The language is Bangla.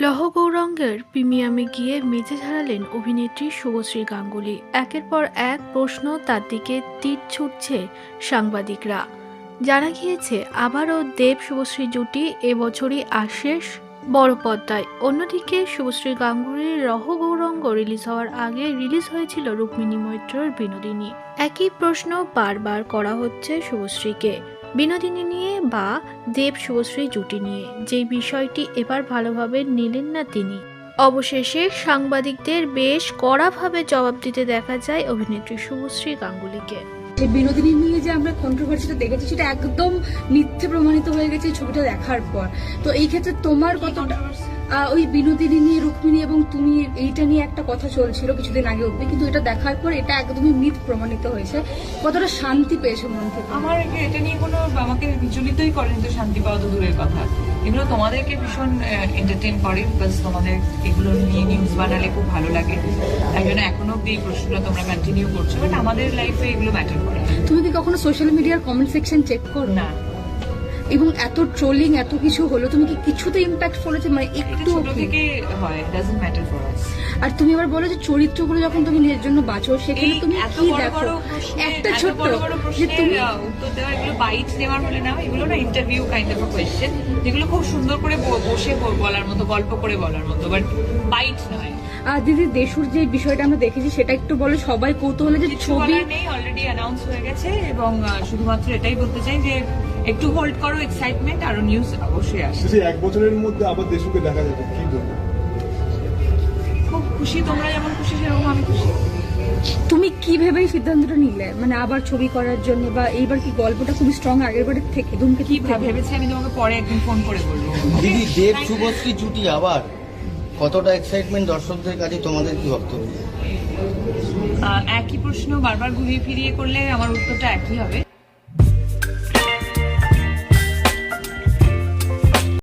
লহ গৌরঙ্গের প্রিমিয়ামে গিয়ে মেজে ঝাড়ালেন অভিনেত্রী শুভশ্রী গাঙ্গুলি। একের পর এক প্রশ্ন তার দিকে তীর ছুটছে সাংবাদিকরা। জানা গিয়েছে, আবারও দেব শুভশ্রী জুটি এবছরই আশেষ বড় পর্দায়। অন্যদিকে শুভশ্রী গাঙ্গুলির রহ গৌরঙ্গ রিলিজ হওয়ার আগে রিলিজ হয়েছিল রুক্মিণী মৈত্রর বিনোদিনী। একই প্রশ্ন বারবার করা হচ্ছে শুভশ্রীকে। বিনোদিনী নিয়ে বা দেব শুভশ্রী জুটি নিয়ে যে বিষয়টি এবার ভালোভাবে নিলেন না তিনি। অবশেষে সাংবাদিকদের বেশ কড়াভাবে জবাব দিতে দেখা যায় অভিনেত্রী শুভশ্রী গাঙ্গুলিকে। সেই বিনোদিনী নিয়ে যে আমরা কন্ট্রোভার্সিটা দেখেছি, সেটা একদম মিথ্যে প্রমাণিত হয়ে গেছে ছবিটা দেখার পর। তো এই ক্ষেত্রে তোমার কতটা ওই বিনোদিনী নিয়ে রুক্মিণী এবং তুমি এইটা নিয়ে একটা কথা চলছিল কিছুদিন আগে অব্দি কিন্তু এটা দেখার পর এটা একদমই মিথ প্রমাণিত হয়েছে। কতটা শান্তি পেয়েছে মন থেকে। আমার এটা নিয়ে কোনো আমাকে বিচলিতই করেনি তো শান্তি পাওয়া তো দূরের কথা। এগুলো তোমাদেরকে ভীষণ এন্টারটেন করে বিকজ তোমাদের এগুলো নিয়ে নিউজ বানালে খুব ভালো লাগে। তাই জন্য এখনও অব্দি এই প্রশ্নটা তোমরা কন্টিনিউ করছ বাট আমাদের লাইফে এগুলো ম্যাটার করে তুমি কি কখনো সোশ্যাল মিডিয়ার কমেন্ট সেকশন চেক করো? না। এবং এত ট্রোলিং এত কিছু হলো তুমি কি কিছুতে ইম্প্যাক্ট পড়েছে মানে একটু থেকে হয় ডাজন্ট ম্যাটার ফর আস আর তুমি আবার বলো যে চরিত্রগুলো যখন তুমি নিজের জন্য বাঁচো সেখানে তুমি কি দেখো? একটা ছোট্ট যে তুমি উত্তর দেওয়া এগুলো বাইট নেওয়ার বলে না এগুলো না ইন্টারভিউ কাইন্ড অফ কোয়েশ্চেন যেগুলো খুব সুন্দর করে বসে বলার মতো গল্প করে বলার মতো বাট বাইট নয়। আর দিদি দেশুর যে বিষয়টা আমরা দেখেছি সেটা একটু বলো সবাই কৌতূহলে যে ছবি নেই অলরেডি অ্যানাউন্স হয়ে গেছে এবং শুধুমাত্র এটাই বলতে চাই যে একটু হোল্ড করো এক্সাইটমেন্ট আরও নিউজ অবশ্যই আসে সেই এক বছরের মধ্যে আবার দেশুকে দেখা যাবে কি বলব? খুব খুশি তোমরা যেমন খুশি সেরকম আমি খুশি। তুমি কি ভেবে এই সিদ্ধান্তটা নিলে? মানে আবার ছবি করার জন্য বা এইবার কি গল্পটা খুব স্ট্রং আগের বারের থেকে ধূমকে কি ভেবেছি আমি তোমাকে পরে একদিন ফোন করে বলব। দিদি দেব শুভশ্রী জুটি আবার। কতটা এক্সাইটমেন্ট দর্শকদের কাছে তোমাদের কি বক্তব্য? একই প্রশ্ন বারবার ঘুরিয়ে ফিরিয়ে করলে আমার উত্তরটা একই হবে।